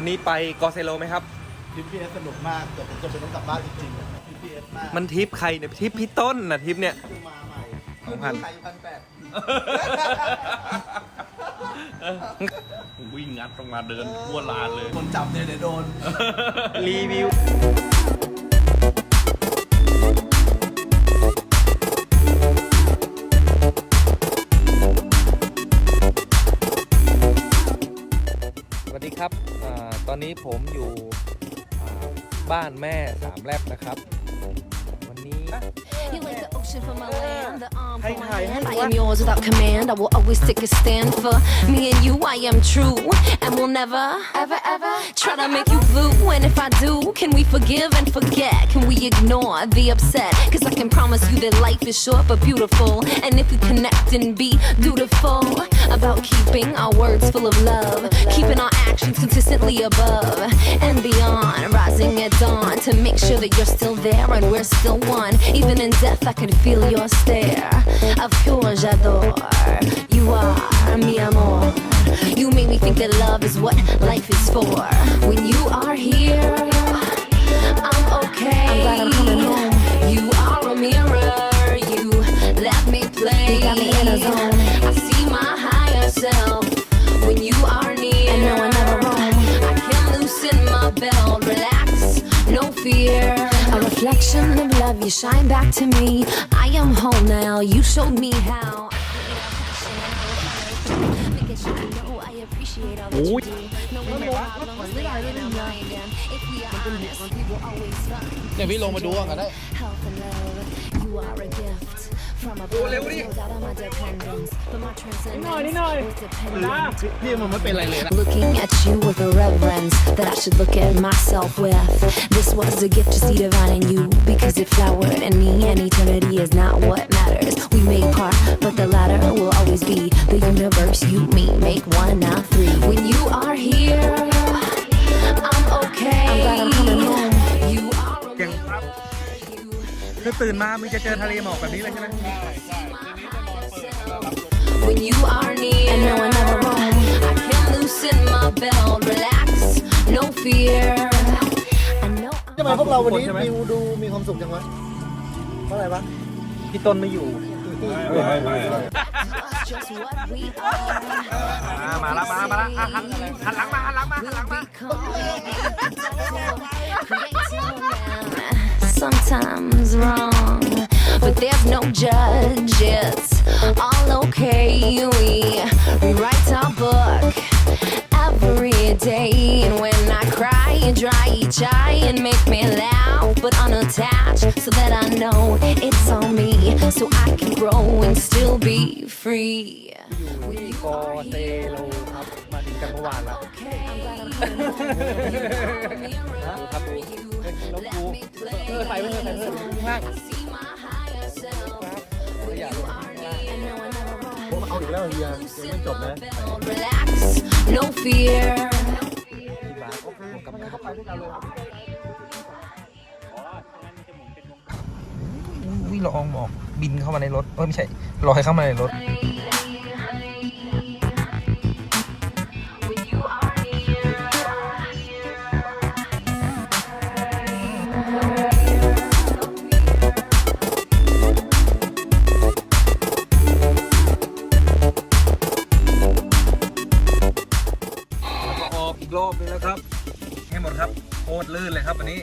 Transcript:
วันนี้ไปกอเซโลไหมครับ ทริปพีเอสสนุกมากแต่ผมจะเป็นต้องกลับบ้านจริงๆทริปพีเอสมากมันทริปใครเนี่ยทริปพี่ต้นนะทริปเนี่ย คือมาใหม่สองพัน ขายพันแปดวิ่งงัดลงมาเดินทั่วลานเลย คนจับเนี่ยเดี๋ยวโดน รีวิว ครับอตอนนี้ผมอยู่บ้านแม่สามแลบนะครับ You like the ocean from my land, the arm Hey, from my hand. I am yours without command. I will always take a stand for me and you. I am true and will never, ever, ever try to make you blue. And if I do, can we forgive and forget? Can we ignore the upset? Cause I can promise you that life is short but beautiful. And if we connect and be dutiful about keeping our words full of love, keeping our actions consistently above and beyond, rising at dawn to make sure that you're still there and we're still one. Even in death, I can feel your stare. Of pure j'adore. You are mi amor. You make me think that love is what life is for. When you are here, reflection of love, you shine back to me. I am whole now. You showed me how. Making sure you know I appreciate all that you do. No problems, they are in our mind. And if we are honest, we will always find เดี๋ยวพี่ลงมาดูก่อนก็ได้ from above. No doubt of my dependence, but my transcendence was dependent. พี่มันไม่เป็นไรเลยนะ Looking at you with a reverence that I should look at myself with. This was a gift to see divine in you because it flowered in me, and eternity is not what matters. We may part, but the latter will always be the universe. You, me, make one, not three. คือตื่นมามึงจะเจอทะเลหมอกแบบนี้เลยใช่ไหม When you are near, and now I never roam. I can loosen my belt, relax, no fear. I know ทำไมพวกเราวันนี้ใช่ไหมวิวดูมีความสุขจังวะเพราะอะไรวะพี่ต้นไม่อยู่ that's just what we are. อ่ามาละมาละมาละอะหันหันหลังมาหันหลังมาหันหลังมา Sometimes wrong, but there's no judge. It's all okay. We rewrite our book every day. And when I cry, you dry each eye and make me laugh, but unattached, so that I know it's on me, so I can grow and still be free. ที่กอเซโลครับ มาถึงกันเมื่อวานแล้ว Okay, I'm glad I'm coming home. ครับดูน้องกูเออใส่ไปเลยใส่ไปเลยข้าง See my higher self. ขยะ And now I never run. ผมเอาอีกแล้วเฮียยังไม่จบนะ Relax, no fear. วิล ะอองหมอกบินเข้ามาในรถเอ้ยไม่ใช่ลอยเข้ามาในรถ ออกอีกรอบนึงแล้วครับ ให้หมดครับโคตรลื่นเลยครับวันนี้